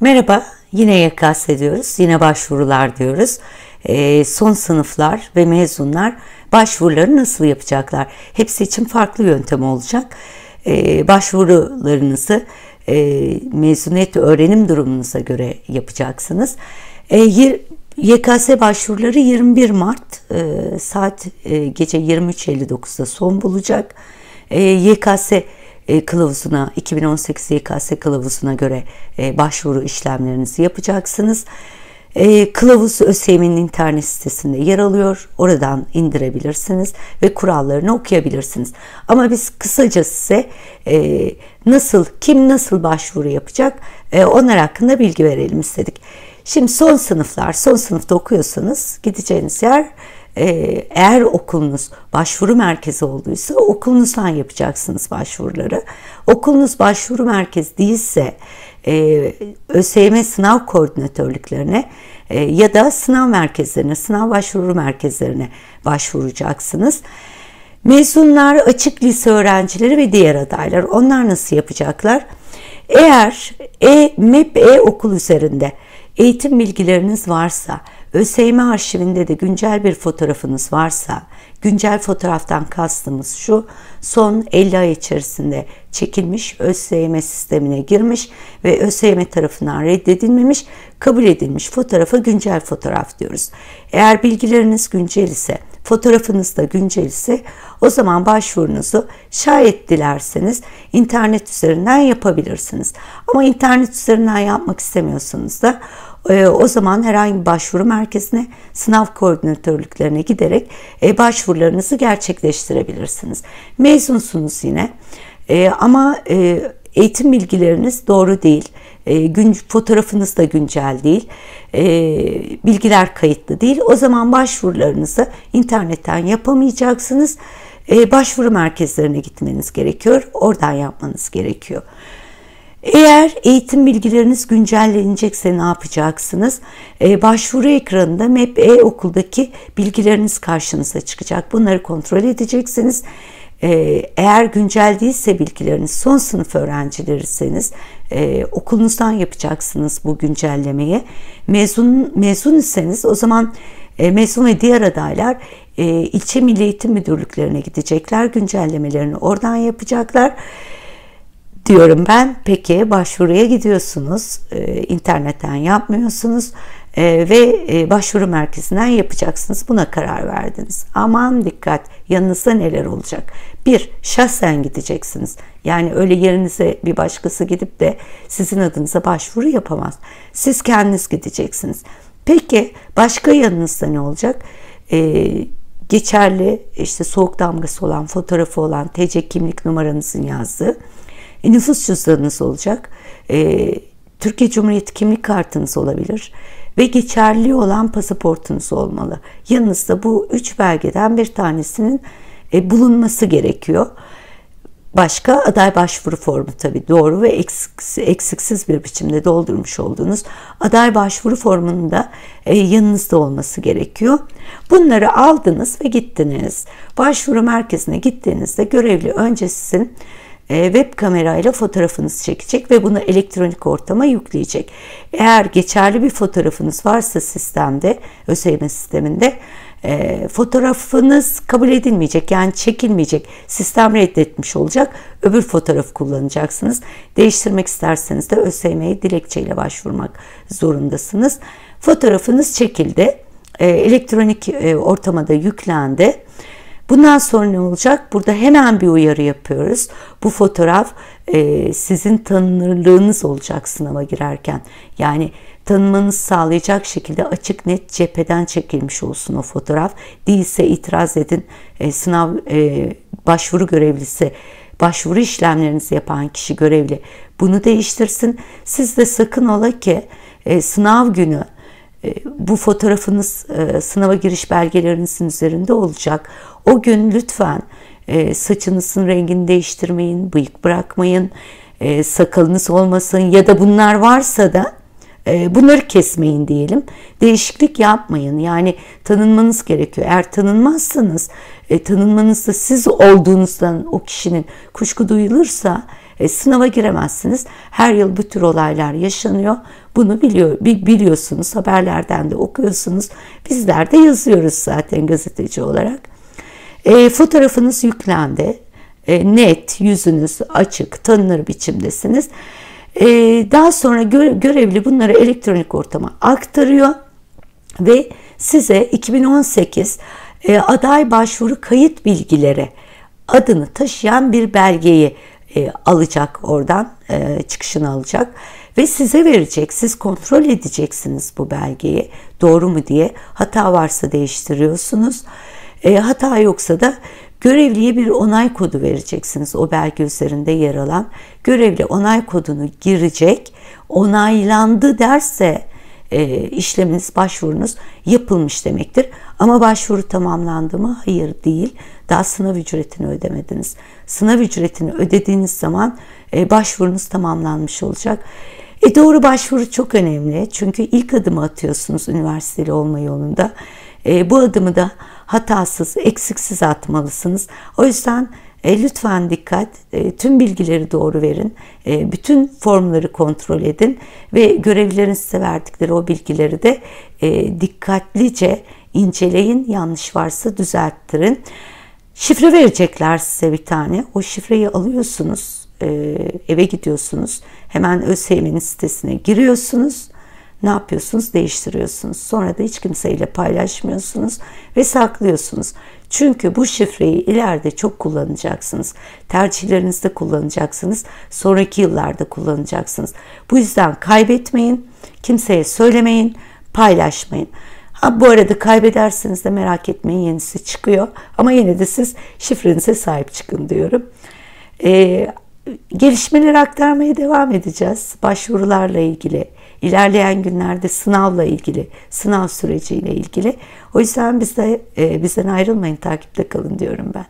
Merhaba, yine YKS diyoruz, yine başvurular diyoruz. E, son sınıflar ve mezunlar başvuruları nasıl yapacaklar? Hepsi için farklı yöntem olacak. E, başvurularınızı e, mezuniyet öğrenim durumunuza göre yapacaksınız. E, YKS başvuruları 21 Mart e, saat e, gece 23.59'da son bulacak. E, YKS e, kılavuzuna 2018 YKS kılavuzuna göre e, başvuru işlemlerinizi yapacaksınız. E, kılavuz ÖSYM'in internet sitesinde yer alıyor. Oradan indirebilirsiniz ve kurallarını okuyabilirsiniz. Ama biz kısaca size nasıl, kim nasıl başvuru yapacak onlar hakkında bilgi verelim istedik. Şimdi son sınıflar, son sınıfta okuyorsanız gideceğiniz yer eğer okulunuz başvuru merkezi olduysa okulunuzdan yapacaksınız başvuruları. Okulunuz başvuru merkezi değilse e, ÖSYM sınav koordinatörlüklerine e, ya da sınav merkezlerine, sınav başvuru merkezlerine başvuracaksınız. Mezunlar, açık lise öğrencileri ve diğer adaylar onlar nasıl yapacaklar? Eğer e, MEP e-okul üzerinde eğitim bilgileriniz varsa, ÖSYM arşivinde de güncel bir fotoğrafınız varsa, güncel fotoğraftan kastımız şu, son 50 ay içerisinde çekilmiş, ÖSYM sistemine girmiş ve ÖSYM tarafından reddedilmemiş, kabul edilmiş fotoğrafa güncel fotoğraf diyoruz. Eğer bilgileriniz güncel ise, fotoğrafınız da güncel ise o zaman başvurunuzu şayet dilerseniz internet üzerinden yapabilirsiniz. Ama internet üzerinden yapmak istemiyorsanız da e, o zaman herhangi bir başvuru merkezine, sınav koordinatörlüklerine giderek e, başvurularınızı gerçekleştirebilirsiniz. Mezunsunuz yine e, ama eğitim bilgileriniz doğru değil. Gün, fotoğrafınız da güncel değil. Bilgiler kayıtlı değil. O zaman başvurularınızı internetten yapamayacaksınız. Başvuru merkezlerine gitmeniz gerekiyor. Oradan yapmanız gerekiyor. Eğer eğitim bilgileriniz güncellenecekse ne yapacaksınız? Ee, başvuru ekranında MEP e-okuldaki bilgileriniz karşınıza çıkacak. Bunları kontrol edeceksiniz. Ee, eğer güncel değilse bilgileriniz son sınıf öğrencileriyseniz e, okulunuzdan yapacaksınız bu güncellemeyi. Mezun mezun iseniz o zaman e, mezun ve diğer adaylar e, ilçe milli eğitim müdürlüklerine gidecekler. Güncellemelerini oradan yapacaklar diyorum ben. Peki başvuruya gidiyorsunuz, e, internetten yapmıyorsunuz e, ve e, başvuru merkezinden yapacaksınız. Buna karar verdiniz. Aman dikkat, yanınızda neler olacak? Bir, şahsen gideceksiniz. Yani öyle yerinize bir başkası gidip de sizin adınıza başvuru yapamaz. Siz kendiniz gideceksiniz. Peki başka yanınızda ne olacak? Ee, geçerli işte soğuk damgası olan, fotoğrafı olan, TC kimlik numaranızın yazdığı e, nüfus cüzdanınız olacak. E, Türkiye Cumhuriyeti kimlik kartınız olabilir ve geçerli olan pasaportunuz olmalı. Yanınızda bu üç belgeden bir tanesinin e, bulunması gerekiyor. Başka aday başvuru formu tabii doğru ve eksiksiz, eksiksiz bir biçimde doldurmuş olduğunuz aday başvuru formunun da e, yanınızda olması gerekiyor. Bunları aldınız ve gittiniz. Başvuru merkezine gittiğinizde görevli önce sizin e, web kamerayla fotoğrafınızı çekecek ve bunu elektronik ortama yükleyecek. Eğer geçerli bir fotoğrafınız varsa sistemde, ÖSYM sisteminde e, fotoğrafınız kabul edilmeyecek yani çekilmeyecek. Sistem reddetmiş olacak. Öbür fotoğrafı kullanacaksınız. Değiştirmek isterseniz de ÖSYM'ye dilekçeyle başvurmak zorundasınız. Fotoğrafınız çekildi. E, elektronik e, ortamada yüklendi. Bundan sonra ne olacak? Burada hemen bir uyarı yapıyoruz. Bu fotoğraf e, sizin tanınırlığınız olacak sınava girerken. Yani tanınmanızı sağlayacak şekilde açık net cepheden çekilmiş olsun o fotoğraf. Değilse itiraz edin. E, sınav e, başvuru görevlisi başvuru işlemlerinizi yapan kişi görevli bunu değiştirsin. Siz de sakın ola ki e, sınav günü bu fotoğrafınız e, sınava giriş belgelerinizin üzerinde olacak. O gün lütfen e, saçınızın rengini değiştirmeyin, bıyık bırakmayın, sakalınız olmasın ya da bunlar varsa da bunları kesmeyin diyelim. Değişiklik yapmayın. Yani tanınmanız gerekiyor. Eğer tanınmazsanız tanınmanızda siz olduğunuzdan o kişinin kuşku duyulursa E, sınava giremezsiniz. Her yıl bu tür olaylar yaşanıyor. Bunu biliyor, biliyorsunuz. Haberlerden de okuyorsunuz. Bizler de yazıyoruz zaten gazeteci olarak. E, fotoğrafınız yüklendi. E, net, yüzünüz açık, tanınır biçimdesiniz. E, daha sonra gö görevli bunları elektronik ortama aktarıyor ve size 2018 e, aday başvuru kayıt bilgileri adını taşıyan bir belgeyi e, alacak oradan e, çıkışını alacak ve size verecek. Siz kontrol edeceksiniz bu belgeyi doğru mu diye. Hata varsa değiştiriyorsunuz. E, hata yoksa da görevliye bir onay kodu vereceksiniz. O belge üzerinde yer alan görevli onay kodunu girecek. Onaylandı derse e, işleminiz, başvurunuz yapılmış demektir. Ama başvuru tamamlandı mı? Hayır değil. Daha sınav ücretini ödemediniz. Sınav ücretini ödediğiniz zaman e, başvurunuz tamamlanmış olacak. E doğru başvuru çok önemli. Çünkü ilk adımı atıyorsunuz üniversiteli olma yolunda. E, bu adımı da hatasız, eksiksiz atmalısınız. O yüzden e, lütfen dikkat, e, tüm bilgileri doğru verin, e, bütün formları kontrol edin ve görevlilerin size verdikleri o bilgileri de e, dikkatlice inceleyin, yanlış varsa düzelttirin. Şifre verecekler size bir tane, o şifreyi alıyorsunuz, e, eve gidiyorsunuz, hemen ÖSYM'nin sitesine giriyorsunuz ne yapıyorsunuz? Değiştiriyorsunuz. Sonra da hiç kimseyle paylaşmıyorsunuz ve saklıyorsunuz. Çünkü bu şifreyi ileride çok kullanacaksınız. Tercihlerinizde kullanacaksınız. Sonraki yıllarda kullanacaksınız. Bu yüzden kaybetmeyin. Kimseye söylemeyin. Paylaşmayın. Ha, bu arada kaybederseniz de merak etmeyin yenisi çıkıyor. Ama yine de siz şifrenize sahip çıkın diyorum. Ee, gelişmeleri aktarmaya devam edeceğiz. Başvurularla ilgili, ilerleyen günlerde sınavla ilgili, sınav süreciyle ilgili. O yüzden bizde, bizden ayrılmayın, takipte kalın diyorum ben.